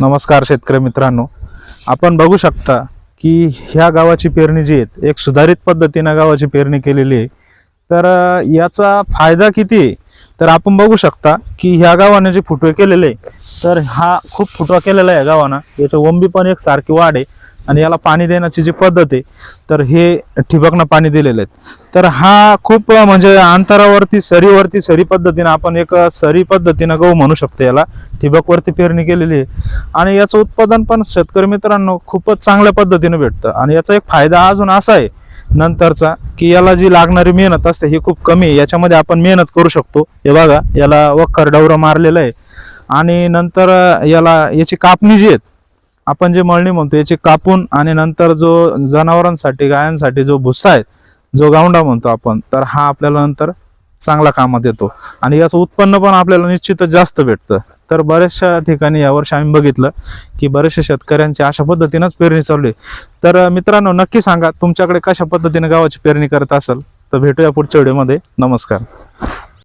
नमस्कार शेतकरी मित्रांनो. आपण बघू शकता की ह्या गावाची पेरणी जी आहे एक सुधारित पद्धतीनं गावाची पेरणी केलेली आहे. तर याचा फायदा किती आहे? तर आपण बघू शकता की ह्या गावाने जे फुटवे केलेले आहे तर हा खूप फुटवा केलेला आहे या गावानं. याचं वंबी पण एक सारखी वाढ आहे. आणि याला पाणी देण्याची जी पद्धत आहे तर हे ठिबकनं पाणी दिलेलं आहे. तर हा खूप म्हणजे अंतरावरती सरीवरती सरी पद्धतीनं आपण एक सरी पद्धतीनं गहू म्हणू शकतो याला. ठिबकवरती पेरणी केलेली आहे. आणि याचं उत्पादन पण शेतकरी मित्रांनो खूपच चांगल्या पद्धतीनं भेटतं. आणि याचा एक फायदा अजून असा आहे नंतरचा की याला जी लागणारी मेहनत असते ही खूप कमी आहे. याच्यामध्ये आपण मेहनत करू शकतो. हे बघा याला वखर डवरं मारलेलं आहे. आणि नंतर याला याची कापणी जी आहेत आपण जे मळणी म्हणतो याची कापून आणि नंतर जो जनावरांसाठी गायांसाठी जो भुस्सा आहे जो गावंडा म्हणतो आपण तर हा आपल्याला नंतर चांगला कामात येतो. आणि याचं उत्पन्न पण आपल्याला निश्चितच जास्त भेटतं. तर बऱ्याचशा ठिकाणी यावर्षी आम्ही बघितलं की बरेचशा शेतकऱ्यांची अशा पद्धतीनंच पेरणी चालू आहे. तर मित्रांनो नक्की सांगा तुमच्याकडे कशा पद्धतीने गावाची पेरणी करत असेल? तर भेटूया पुढच्या व्हिडिओमध्ये. नमस्कार.